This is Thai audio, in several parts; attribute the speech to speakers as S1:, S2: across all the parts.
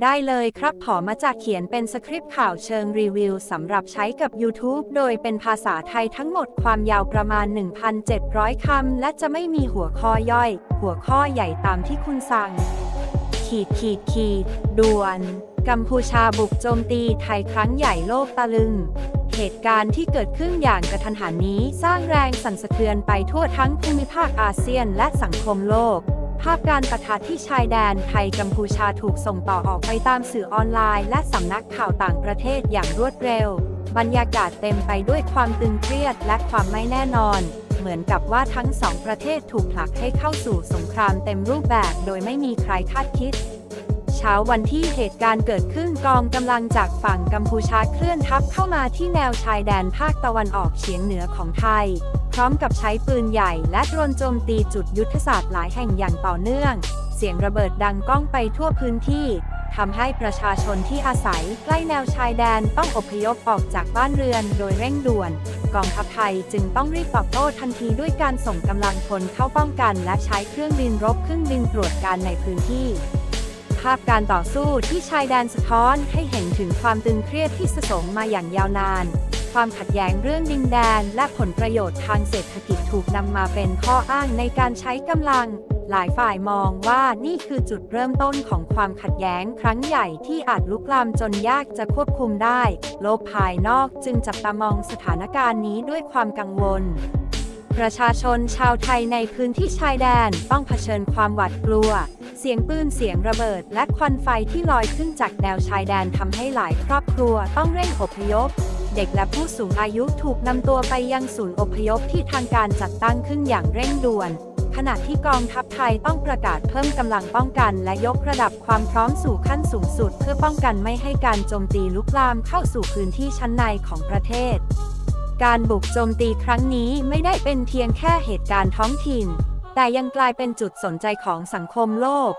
S1: ได้เลยครับขอมาจากเขียนเป็นสคริปต์ข่าวเชิงรีวิวสำหรับใช้กับ YouTube โดยเป็นภาษาไทยทั้งหมดความยาวประมาณ 1,700 คำ และจะไม่มีหัวข้อย่อย หัวข้อใหญ่ตามที่คุณสั่ง ขีดขีดขีดด่วน กัมพูชาบุกโจมตีไทยครั้งใหญ่โลกตะลึง เหตุการณ์ที่เกิดขึ้นอย่างกระทันหันนี้สร้างแรงสั่นสะเทือนไปทั่วทั้งภูมิภาคอาเซียนและสังคมโลก ภาพการประทะที่ชายแดนไทยกัมพูชาถูกส่งต่อออกไปตามสื่อออนไลน์ และสำนักข่าวต่างประเทศอย่างรวดเร็ว บรรยากาศเต็มไปด้วยความตึงเครียดและความไม่แน่นอน เหมือนกับว่าทั้งสองประเทศถูกผลักให้เข้าสู่สงครามเต็มรูปแบบโดยไม่มีใครคาดคิดเช้าวันที่เหตุการณ์เกิดขึ้นกองกำลังจากฝั่งกัมพูชาเคลื่อนทัพเข้ามาที่แนวชายแดนภาคตะวันออกเฉียงเหนือของไทย พร้อมกับใช้ปืนใหญ่และโดรนโจมตีจุดยุทธศาสตร์หลายแห่งอย่างต่อเนื่อง เสียงระเบิดดังก้องไปทั่วพื้นที่ทำให้ประชาชนที่อาศัยใกล้แนวชายแดนต้องอพยพออกจากบ้านเรือนโดยเร่งด่วน กองทัพไทยจึงต้องรีบตอบโต้ทันทีด้วยการส่งกำลังพลเข้าป้องกัน และใช้เครื่องบินรบเครื่องบินตรวจการในพื้นที่ ภาพการต่อสู้ที่ชายแดนสะท้อนให้เห็นถึงความตึงเครียดที่สะสมมาอย่างยาวนาน ความขัดแย้งเรื่องดินแดน และผลประโยชน์ทางเศรษฐกิจถูกนำมาเป็นข้ออ้างในการใช้กำลัง หลายฝ่ายมองว่านี่คือจุดเริ่มต้นของความขัดแย้งครั้งใหญ่ที่อาจลุกลามจนยากจะควบคุมได้ โลกภายนอกจึงจับตามองสถานการณ์นี้ด้วยความกังวลประชาชนชาวไทยในพื้นที่ชายแดนต้องเผชิญความหวาดกลัว เสียงปืนเสียงระเบิด และควันไฟที่ลอยขึ้นจากแนวชายแดนทำให้หลายครอบครัวต้องเร่งอพยพ ด็กและผู้สูงอายุถูกนำตัวไปยังศูนย์อพยพที่ทางการจัดตั้งขึ้นอย่างเร่งด่วน ขณะที่กองทัพไทยต้องประกาศเพิ่มกำลังป้องกัน และยกระดับความพร้อมสู่ขั้นสูงสุด เพื่อป้องกันไม่ให้การโจมตีลุกลามเข้าสู่พื้นที่ชั้นในของประเทศ การบุกโจมตีครั้งนี้ไม่ได้เป็นเพียงแค่เหตุการณ์ท้องถิ่น แต่ยังกลายเป็นจุดสนใจของสังคมโลก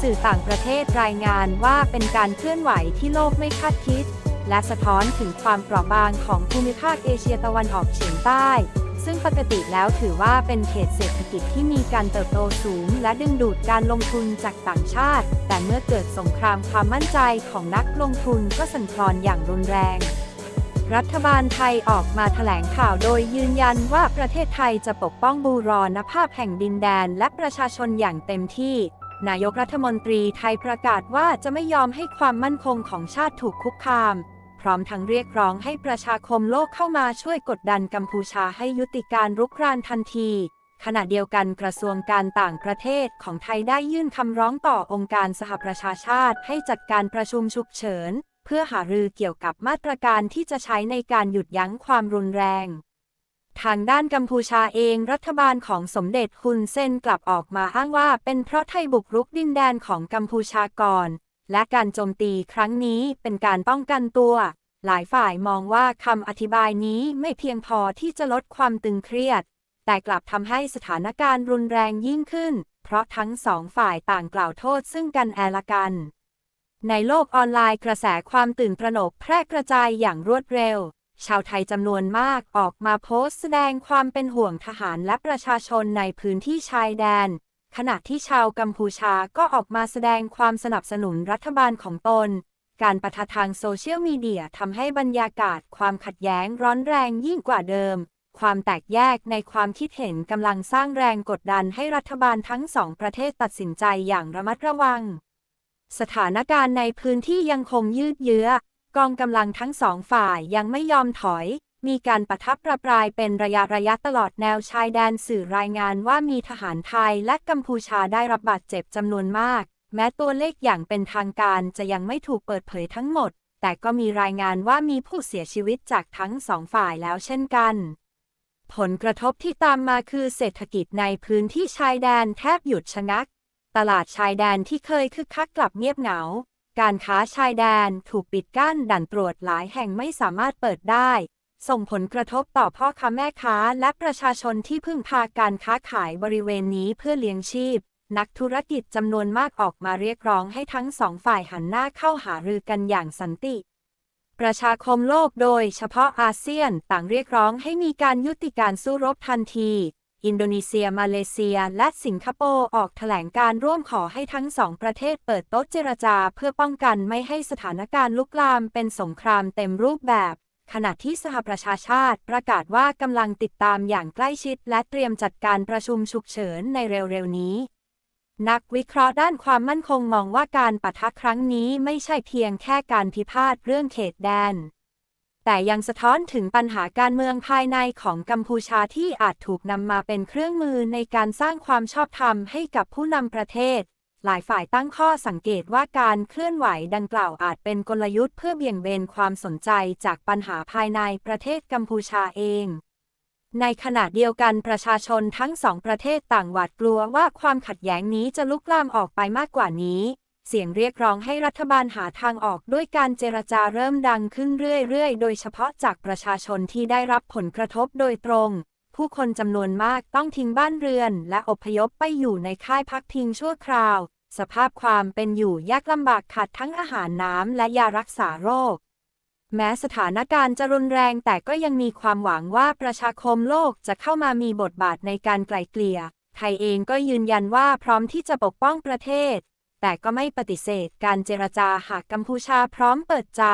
S1: สื่อต่างประเทศรายงานว่าเป็นการเคลื่อนไหวที่โลกไม่คาดคิด และสะท้อนถึงความเปราะบางของภูมิภาคเอเชียตะวันออกเฉียงใต้ ซึ่งปกติแล้วถือว่าเป็นเขตเศรษฐกิจที่มีการเติบโตสูง และดึงดูดการลงทุนจากต่างชาติ แต่เมื่อเกิดสงครามความมั่นใจของนักลงทุนก็สั่นคลอนอย่างรุนแรงรัฐบาลไทยออกมาแถลงข่าวโดยยืนยันว่าประเทศไทยจะปกป้องบูรณภาพแห่งดินแดนและประชาชนอย่างเต็มที่ นายกรัฐมนตรีไทยประกาศว่าจะไม่ยอมให้ความมั่นคงของชาติถูกคุกคาม พร้อมทั้งเรียกร้องให้ประชาคมโลกเข้ามาช่วยกดดันกัมพูชาให้ยุติการรุกรานทันที ขณะเดียวกันกระทรวงการต่างประเทศของไทยได้ยื่นคำร้องต่อองค์การสหประชาชาติให้จัดการประชุมฉุกเฉิน เพื่อหารือเกี่ยวกับมาตรการที่จะใช้ในการหยุดยั้งความรุนแรง ทางด้านกัมพูชาเองรัฐบาลของสมเด็จฮุนเซนกลับออกมาอ้างว่าเป็นเพราะไทยบุกรุกดินแดนของกัมพูชาก่อน และการโจมตีครั้งนี้เป็นการป้องกันตัว หลายฝ่ายมองว่าคำอธิบายนี้ไม่เพียงพอที่จะลดความตึงเครียด แต่กลับทำให้สถานการณ์รุนแรงยิ่งขึ้น เพราะทั้งสองฝ่ายต่างกล่าวโทษซึ่งกันและละกัน ในโลกออนไลน์กระแสความตื่นตระหนกแพร่กระจายอย่างรวดเร็ว ชาวไทยจำนวนมากออกมาโพสต์แสดงความเป็นห่วงทหารและประชาชนในพื้นที่ชายแดน ขณะที่ชาวกัมพูชาก็ออกมาแสดงความสนับสนุนรัฐบาลของตน การประทะทางโซเชียลมีเดียทำให้บรรยากาศความขัดแย้งร้อนแรงยิ่งกว่าเดิม ความแตกแยกในความคิดเห็นกำลังสร้างแรงกดดันให้รัฐบาลทั้งสองประเทศตัดสินใจอย่างระมัดระวัง สถานการณ์ในพื้นที่ยังคงยืดเยื้อ กองกำลังทั้งสองฝ่ายยังไม่ยอมถอย มีการประทับประปรายเป็นระยะระยะตลอดแนวชายแดนสื่อรายงานว่ามีทหารไทยและกัมพูชาได้รับบาดเจ็บจำนวนมาก แม้ตัวเลขอย่างเป็นทางการจะยังไม่ถูกเปิดเผยทั้งหมด แต่ก็มีรายงานว่ามีผู้เสียชีวิตจากทั้งสองฝ่ายแล้วเช่นกันผลกระทบที่ตามมาคือเศรษฐกิจในพื้นที่ชายแดนแทบหยุดชะงัก ตลาดชายแดนที่เคยคึกคักกลับเงียบเหงา การค้าชายแดนถูกปิดกั้นด่านตรวจหลายแห่งไม่สามารถเปิดได้ ส่งผลกระทบต่อพ่อค้าแม่ค้าและประชาชนที่พึ่งพาการค้าขายบริเวณนี้เพื่อเลี้ยงชีพ นักธุรกิจจำนวนมากออกมาเรียกร้องให้ทั้งสองฝ่ายหันหน้าเข้าหารือกันอย่างสันติประชาคมโลกโดยเฉพาะอาเซียนต่างเรียกร้องให้มีการยุติการสู้รบทันที อินโดนีเซีย มาเลเซีย และสิงคโปร์ออกแถลงการร่วมขอให้ทั้งสองประเทศเปิดโต๊ะเจรจา เพื่อป้องกันไม่ให้สถานการณ์ลุกลามเป็นสงครามเต็มรูปแบบ ขณะที่สหประชาชาติประกาศว่ากำลังติดตามอย่างใกล้ชิด และเตรียมจัดการประชุมฉุกเฉินในเร็วๆนี้นักวิเคราะห์ด้านความมั่นคงมองว่าการปะทะครั้งนี้ไม่ใช่เพียงแค่การพิพาทเรื่องเขตแดน แต่ยังสะท้อนถึงปัญหาการเมืองภายในของกัมพูชาที่อาจถูกนำมาเป็นเครื่องมือในการสร้างความชอบธรรมให้กับผู้นำประเทศ หลายฝ่ายตั้งข้อสังเกตว่าการเคลื่อนไหวดังกล่าวอาจเป็นกลยุทธ์เพื่อเบี่ยงเบนความสนใจจากปัญหาภายในประเทศกัมพูชาเอง ในขณะเดียวกันประชาชนทั้งสองประเทศต่างหวาดกลัวว่าความขัดแย้งนี้จะลุกลามออกไปมากกว่านี้ เสียงเรียกร้องให้รัฐบาลหาทางออกด้วยการเจรจาเริ่มดังขึ้นเรื่อยๆ โดยเฉพาะจากประชาชนที่ได้รับผลกระทบโดยตรง ผู้คนจำนวนมากต้องทิ้งบ้านเรือน และอพยพไปอยู่ในค่ายพักพิงชั่วคราว สภาพความเป็นอยู่ยากลำบากขาดทั้งอาหารน้ำและยารักษาโรค แม้สถานการณ์จะรุนแรงแต่ก็ยังมีความหวังว่าประชาคมโลกจะเข้ามามีบทบาทในการไกล่เกลี่ย ไทยเองก็ยืนยันว่าพร้อมที่จะปกป้องประเทศ แต่ก็ไม่ปฏิเสธการเจรจาหากกัมพูชาพร้อมเปิดใจ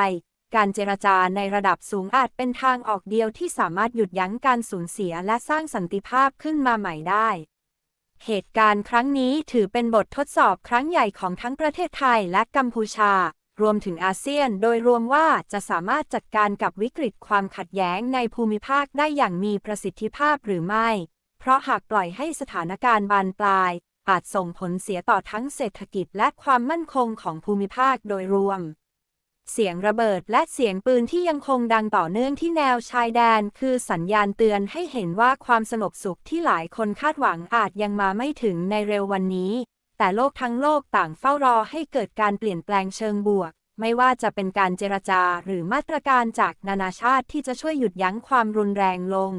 S1: การเจรจาในระดับสูงอาจเป็นทางออกเดียวที่สามารถหยุดยั้งการสูญเสียและสร้างสันติภาพขึ้นมาใหม่ได้ เหตุการณ์ครั้งนี้ถือเป็นบททดสอบครั้งใหญ่ของทั้งประเทศไทยและกัมพูชา รวมถึงอาเซียนโดยรวมว่าจะสามารถจัดการกับวิกฤตความขัดแย้งในภูมิภาคได้อย่างมีประสิทธิภาพหรือไม่ เพราะหากปล่อยให้สถานการณ์บานปลาย อาจส่งผลเสียต่อทั้งเศรษฐกิจและความมั่นคงของภูมิภาคโดยรวม เสียงระเบิดและเสียงปืนที่ยังคงดังต่อเนื่องที่แนวชายแดน คือสัญญาณเตือนให้เห็นว่าความสงบสุขที่หลายคนคาดหวังอาจยังมาไม่ถึงในเร็ววันนี้ แต่โลกทั้งโลกต่างเฝ้ารอให้เกิดการเปลี่ยนแปลงเชิงบวกไม่ว่าจะเป็นการเจรจาหรือมาตรการจากนานาชาติที่จะช่วยหยุดยั้งความรุนแรงลง